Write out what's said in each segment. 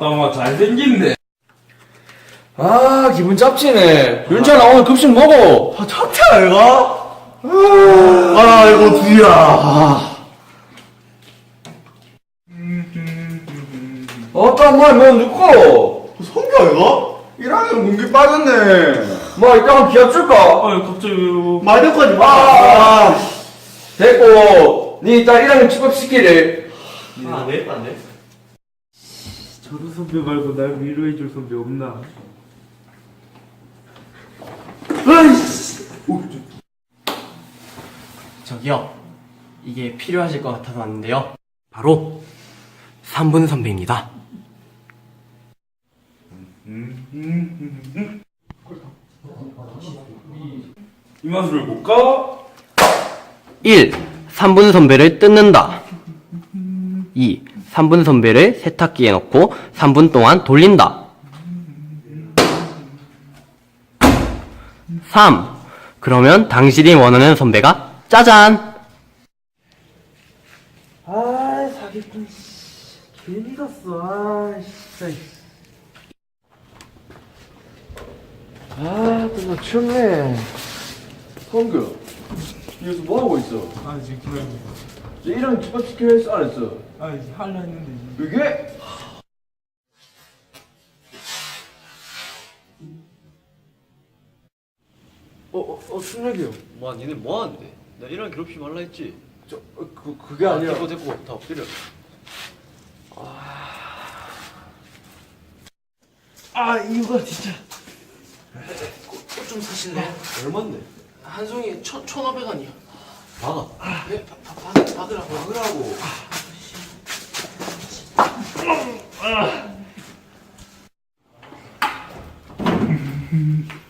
아따마 잘생긴데. 아 기분 짭지네 윤찬아 오늘 급식 먹어 아, 차트야, 이거? 아, 이거 뒤야. 어따 뭐뭐 늦고 성규야, 이거? 1학년 공기 빠졌네. 뭐 이따가 기합 줄까? 아유, 갑자기? 말대까지 마. 아, 됐고 니 이따 1학년 취급시키래 아, 네? 안 돼? 저런 선배 말고 날 위로해줄 선배 없나? 저기요. 이게 필요하실 것 같아서 왔는데요. 바로 3분 선배입니다. 이마술을 볼까? 1. 3분 선배를 뜯는다. 2. 3분 선배를 세탁기에 넣고 3분 동안 돌린다. 3. 그러면 당신이 원하는 선배가 짜잔! 아, 사기꾼, 씨. 괜히 갔어, 아, 진짜. 아 정말 춥네 성규 여기서 뭐하고 있어? 아, 지금 1 학년 취급시키려 했어 안 했어? 아, 이제 할라 했는데. 지금. 이게? 어, 어, 어, 순혁이요. 뭐 니네 뭐 하는데? 나 이런 괴롭히지 말라 했지. 저, 어, 그, 그게 아니라. 됐고 됐고 다 엎드려. 아, 이거 진짜. 좀 사실래? 얼마인데? 한 송이에 천, 천오백 원이요. 박아. 네, 바, 받으라고. 박으라고.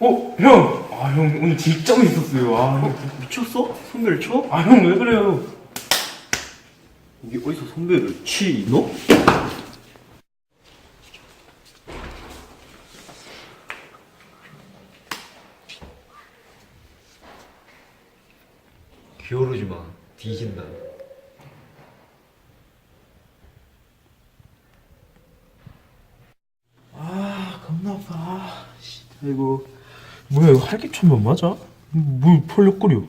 어, 형! 아, 형, 오늘 진짜 맛있었어요. 아, 형. 미쳤어? 선배를 쳐? 아, 형, 왜 그래요? 이게 어디서 선배를 치? 너? 기어오르지 마. 뒤진다. 아, 겁나 아파. 아, 씨. 아이고. 뭐야, 이거 할기천만 맞아? 뭐, 펄럭거려.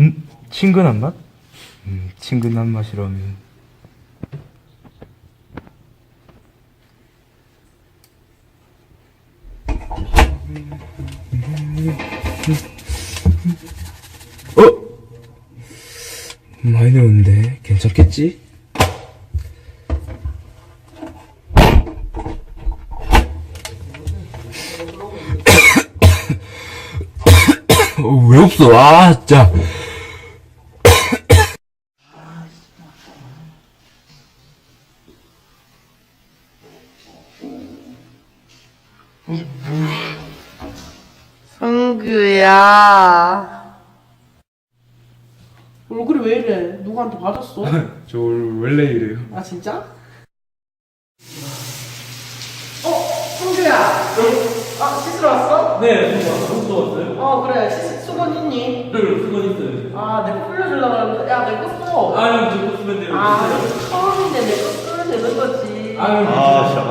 음, 친근한 맛? 음, 친근한 맛이라면. 어? 많이 넣었는데 괜찮겠지? 어, 왜 없어? 아, 진짜. 성규야. 얼굴이 왜 이래? 누구한테 맞았어? 저 원래 이래요. 아 진짜? 어, 성규야. 아 씻으러 왔어? 네, 저 왔어요. 어 그래. 씻 수건 있니? 네, 수건 있어요. 아내거 풀려주려고 하는데 야내 거 써. 아, 형, 저거 쓰면 돼요. 아 처음인데 내거 쓰면 되는 거지. 아, 형, 아, 진짜.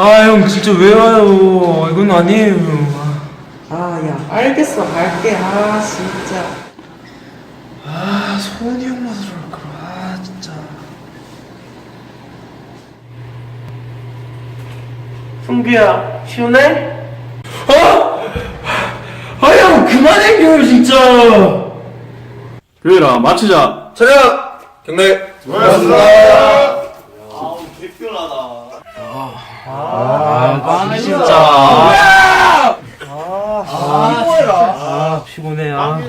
아 형 진짜 왜 와요? 이건 아니에요. 아, 아, 야, 알겠어, 갈게. 아, 진짜. 아 소원이 형 맛으로 그럼 아 진짜. 승규야, 시원해? 어? 아! 아 형 그만해 요 진짜. 유일아 맞추자. 차렷 경례. 고맙습니다. 아, 아, 진짜. 아, 아 피곤해라. 아, 피곤해. 아,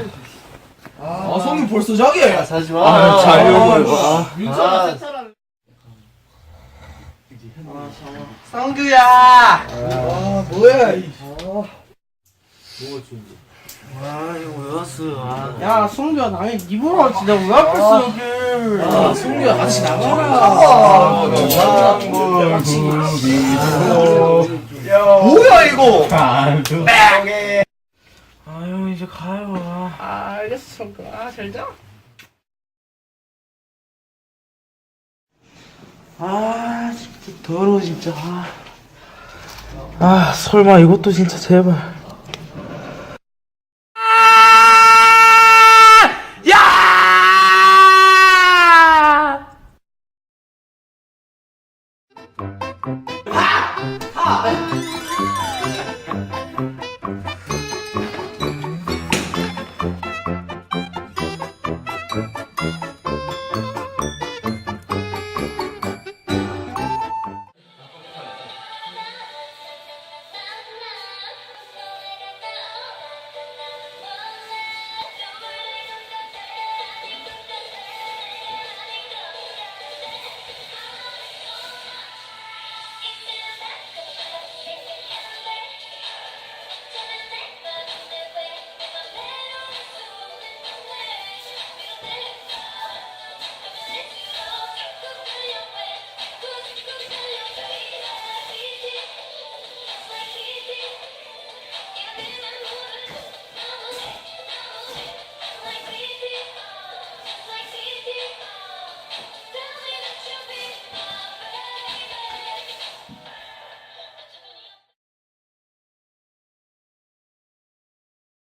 아, 성민 벌써 자게. 아, 자지 마. 아, 자려고. 아, 아. 윤철아, 세차라. 성규야. 아, 뭐야. 뭐가 좋은데? 와, 이거 왜 왔어? 아. 야, 성규야, 나이 입으로 진짜 왜 아팠어, 여기. 아, 성규야, 같이 나가라. 아, 아, 아, 뭐야 이거? 빵에. 아유 이제 가요. 아 알겠어. 아잘 자. 아 진짜 더러워 진짜. 아, 아 설마 이것도 진짜 제발. อบ